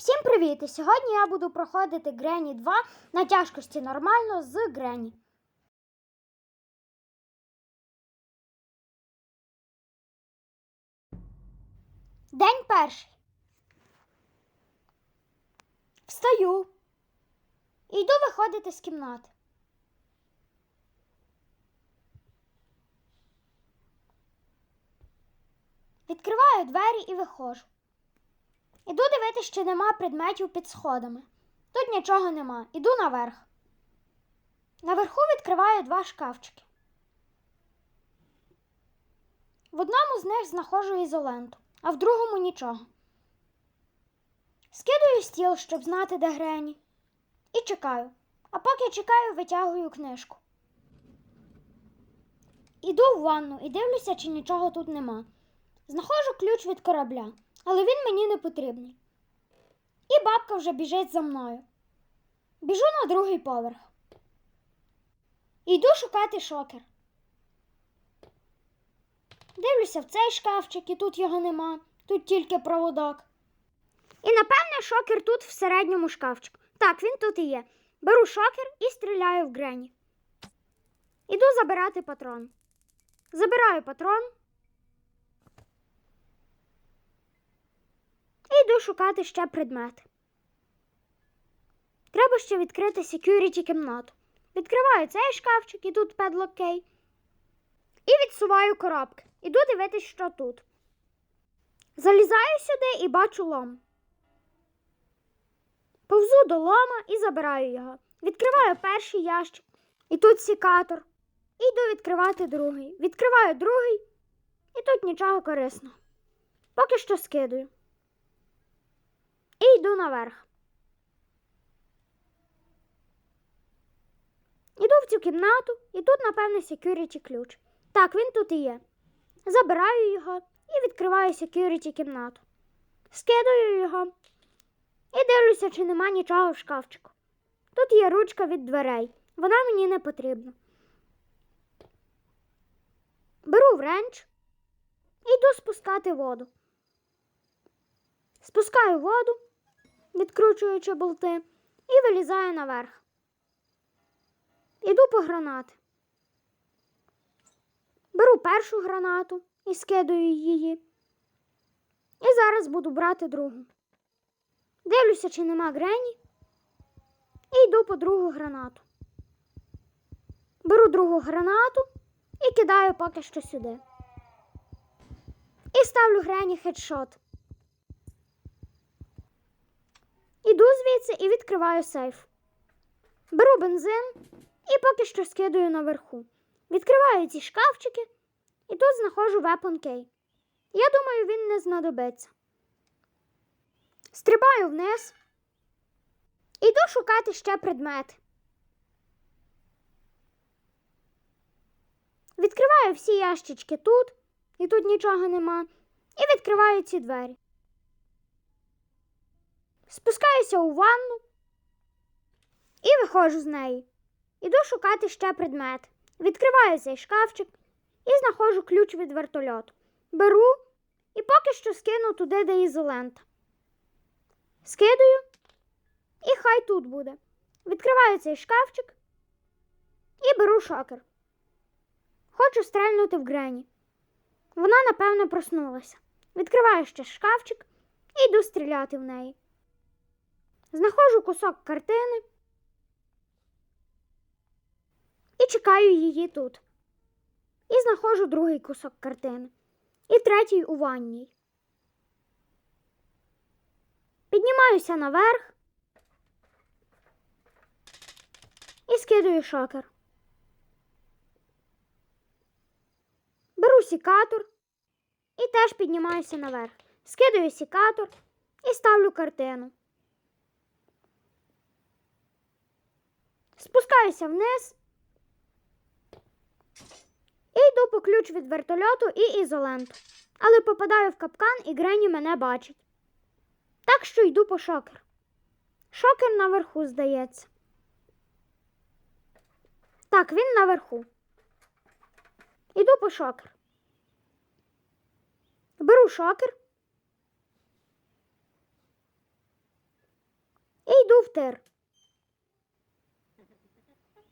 Всім привіт! І сьогодні я буду проходити Грені 2 на тяжкості нормально з Грені. День перший. Встаю. І йду виходити з кімнати. Відкриваю двері і виходжу. Іду дивитися, чи нема предметів під сходами. Тут нічого нема. Іду наверх. Наверху відкриваю два шкафчики. В одному з них знаходжу ізоленту, а в другому нічого. Скидаю стіл, щоб знати, де Грені. І чекаю. А поки чекаю, витягую книжку. Іду в ванну і дивлюся, чи нічого тут нема. Знаходжу ключ від корабля, але він мені не потрібний. І бабка вже біжить за мною. Біжу на другий поверх. Йду шукати шокер. Дивлюся в цей шкафчик, і тут його нема, тут тільки проводок. І напевне шокер тут в середньому шкафчику. Так, він тут і є. Беру шокер і стріляю в Грені. Іду забирати патрон. Забираю патрон. І йду шукати ще предмети. Треба ще відкрити security кімнату. Відкриваю цей шкафчик і тут падлок кей. І відсуваю коробки. Іду дивитись, що тут. Залізаю сюди і бачу лом. Повзу до лома і забираю його. Відкриваю перший ящик. І тут секатор. І йду відкривати другий. Відкриваю другий. І тут нічого корисного. Поки що скидаю. І йду наверх. Іду в цю кімнату, і тут, напевно, security ключ. Так, він тут і є. Забираю його і відкриваю security кімнату. Скидаю його і дивлюся, чи нема нічого в шкафчику. Тут є ручка від дверей. Вона мені не потрібна. Беру вренч і йду спускати воду. Спускаю воду, відкручуючи болти, і вилізаю наверх. Іду по гранати. Беру першу гранату і скидаю її. І зараз буду брати другу. Дивлюся, чи нема Грені. І йду по другу гранату. Беру другу гранату і кидаю поки що сюди. І ставлю Грені хедшот. Іду звідси і відкриваю сейф. Беру бензин і поки що скидаю наверху. Відкриваю ці шкафчики і тут знаходжу weapon key. Я думаю, він не знадобиться. Стрибаю вниз. Іду шукати ще предмети. Відкриваю всі ящички тут, і тут нічого нема. І відкриваю ці двері. Спускаюся у ванну і виходжу з неї. Іду шукати ще предмет. Відкриваю цей шкафчик і знаходжу ключ від вертольоту. Беру і поки що скину туди, де ізолента. Скидаю і хай тут буде. Відкриваю цей шкафчик і беру шокер. Хочу стрельнути в Грені. Вона, напевно, проснулася. Відкриваю ще шкафчик і йду стріляти в неї. Знаходжу кусок картини і чекаю її тут. І знаходжу другий кусок картини. І третій у ванній. Піднімаюся наверх і скидаю шокер. Беру сікатор і теж піднімаюся наверх. Скидаю сікатор і ставлю картину. Спускаюся вниз і йду по ключ від вертольоту і ізоленту. Але попадаю в капкан і Грені мене бачить. Так що йду по шокер. Шокер наверху, здається. Так, він наверху. Іду по шокер. Беру шокер. І йду в тир.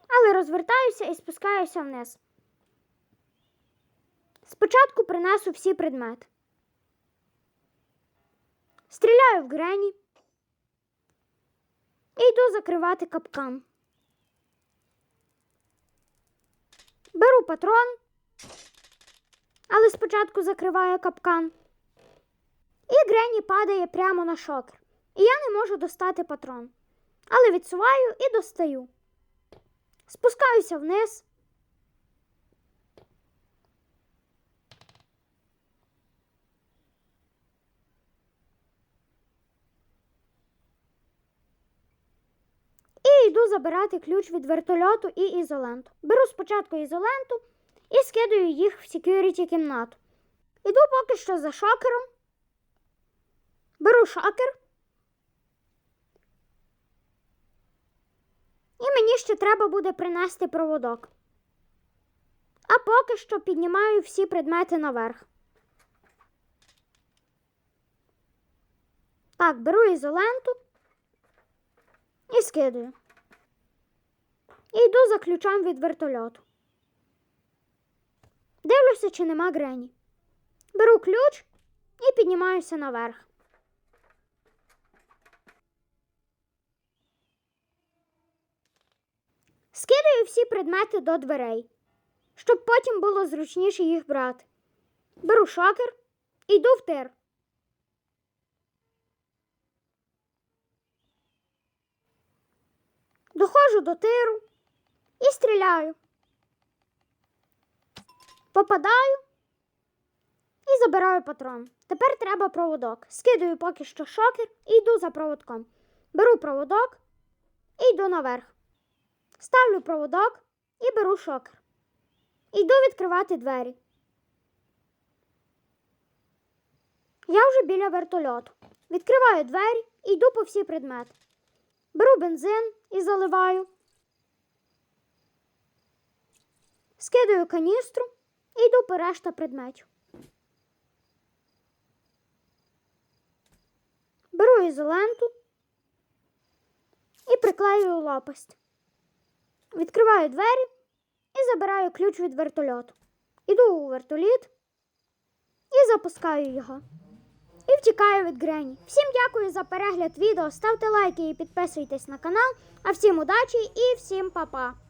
Але розвертаюся і спускаюся вниз. Спочатку принесу всі предмети. Стріляю в Грені і йду закривати капкан. Беру патрон, але спочатку закриваю капкан. І Грені падає прямо на шокер. І я не можу достати патрон. Але відсуваю і достаю. Спускаюся вниз. І йду забирати ключ від вертольоту і ізоленту. Беру спочатку ізоленту і скидаю їх в секюріті кімнату. Іду поки що за шокером. Беру шокер. І мені ще треба буде принести проводок. А поки що піднімаю всі предмети наверх. Так, беру ізоленту і скидаю. І йду за ключом від вертольоту. Дивлюся, чи нема Грені. Беру ключ і піднімаюся наверх. Скидаю всі предмети до дверей, щоб потім було зручніше їх брати. Беру шокер і йду в тир. Доходжу до тиру і стріляю. Попадаю і забираю патрон. Тепер треба проводок. Скидаю поки що шокер і йду за проводком. Беру проводок і йду наверх. Ставлю проводок і беру шокер. Йду відкривати двері. Я вже біля вертольоту. Відкриваю двері і йду по всі предмети. Беру бензин і заливаю. Скидаю каністру і йду по решта предметів. Беру ізоленту і приклеюю лопасть. Відкриваю двері і забираю ключ від вертольоту. Іду у вертоліт і запускаю його. І втікаю від Грені. Всім дякую за перегляд відео. Ставте лайки і підписуйтесь на канал. А всім удачі і всім па-па!